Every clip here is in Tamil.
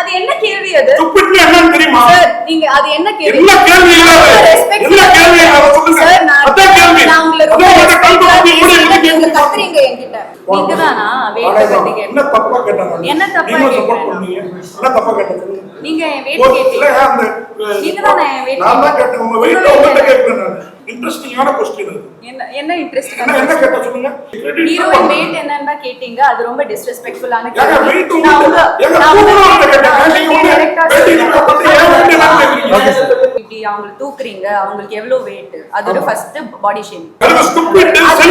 அது என்ன கேள்வி அது? ஸ்டூபிட்னா என்னன்னு தெரியுமா? சார் நீங்க அது என்ன கேள்வி? என்ன கேள்வி இல்ல. அது? Respect என்ன கேள்வி இல்ல. அதை சொல்லுங்க. சார் நான் அதான் கேள்வி. நான் உங்களை ரொம்ப கூட என்ன கேள்வி. கத்துறீங்க என்கிட்ட. நீங்க தானா வேட்டை அவ்வளவுதான். பத்தி என்ன தப்பா கேட்டாங்க என்ன தப்பா நீங்க கேட்டேன்? பண்ணீங்க என்ன தப்பா கேட்டாங்க நீங்க வேட்டை கேட்டீங்க. அந்த, தான் நான் தான். கேட்டேன். உங்க என்ன? கேட்கிறேன் நான். இன்ட்ரெஸ்டிங்கான என்ன என்ன இன்ட்ரெஸ்ட் என்ன என்ன கேட்ட சொல்லுங்க? ஹீரோயின் வெயிட் என்னன்னு கேட்டீங்க அது ரொம்ப டிஸ்ரெஸ்பெக்ட்ஃபுல்லான இப்படி அவங்க தூக்குறீங்க அவங்களுக்கு எவ்வளவு வெயிட் அது ஒரு ஃபர்ஸ்ட் பாடி ஷேமிங் அது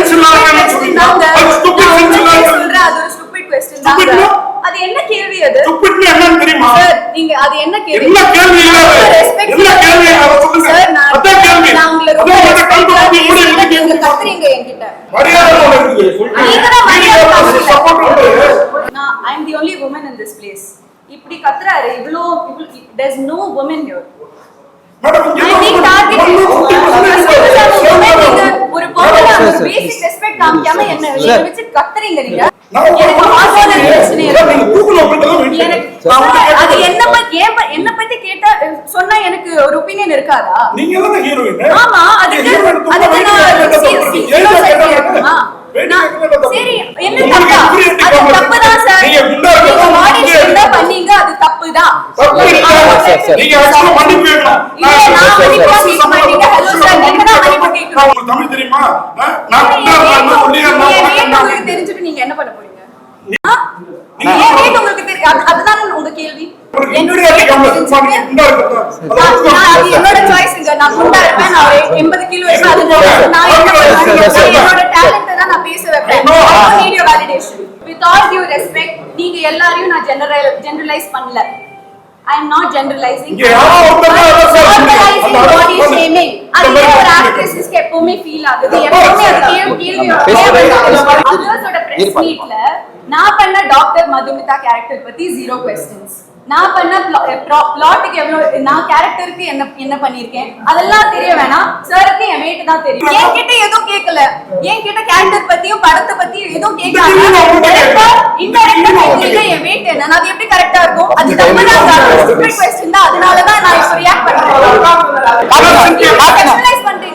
இல்லாதவன்னு சொல்றீங்க. அது என்ன கேள்வி அது? என்னன்னு தெரியுமா? சார் நீங்க அது என்ன கேள்வி? என்ன கேள்வி இல்ல அது? I am the only woman in this place. இப்படி கத்துறாரு இவ்ளோ as I'm a woman, நீங்க ஒரு காமிக்காம என்ன வச்சு கத்துறீங்க நீங்க. என்ன பத்தி கேட்டா சொன்னா எனக்கு ஒரு ஒப்பீனியன் இருக்காதா? நீங்க தானே ஹீரோயின் ஆமா அதுக்கு அதுக்கு நான் சி- சி- zero side கேட்கணுமா? நான் சரி என்ன தப்பா அது தப்பு தான் சார் நீங்க குண்டா நீங்க இருக்கா? பாடி குண்டா ஷேம் இருக்கா? பண்ணீங்க அது தப்பு தான் தப்பு இல்ல. Sir, sir. நீங்க actually மன்னிப்பு கேட்கணும். இல்ல, நான் நான் மன்னிப்பு கேட்க மாட்டீங்க. Hello, sir. நீங்க தான் மன்னிப்பு கேட்கணும். நான் உங்களுக்கு தமிழ் தெரியுமா ஆ? நான் நீங்க குண்டா ஏன் இருந்தா ஒல்லியா இருந்தா தெரிஞ்சுட்டு நீங்க என்ன பண்ண போறீங்க? அதுதானே உங்க கேள்வி? உங்களுக்கு என்னோட சாய்ஸ்ங்க நான் குண்டா இருப்பேன். நான் 80 கிலோ இருப்பேன் அது நான் என்னோட டேலண்ட தான் நான் பேச வைப்பேன் your validation. With all due respect நீங்க எல்லாரையும் நான் ஜெனரல் ஜெனரலைஸ் பண்ணல. Normalizing அந்த அளவுக்கு body வந்து- shaming. அது ஒரு actressக்கு எப்பவுமே feel ஆகுது எப்பவுமே அது கேள்வி கேள்வி. அதர்ஸோட இருப்பா. meetல நான் பண்ண டாக்டர் மதுமிதா கேரக்டர் பத்தி ஜீரோ கொஸ்டின்ஸ் நான் பண்ண பிளாட்டுக்கு எவ்வளவு நான் கேரக்டருக்கு என்ன என்ன பண்ணிருக்கேன் அதெல்லாம் தெரிய வேணாம். சாருக்கு என் weight தான் தெரியும். என் கிட்ட எதுவும் கேட்கல என் கிட்ட கேரக்டர் பத்தியும் படத்தை பத்தியும் எதுவும் கேட்காம டைரக்டா இன்டைரக்டா கேட்கறீங்க என் weight என்ன? அது எப்படி கரெக்டா இருக்கும்? அது தப்பு கொஸ்டின் தான் அதனால தான். நான் இப்போ ரியாக்ட் பண்றேன்.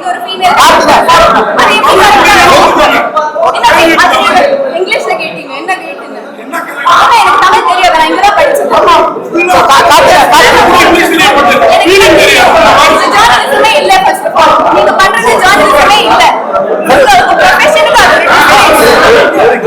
ஒரு female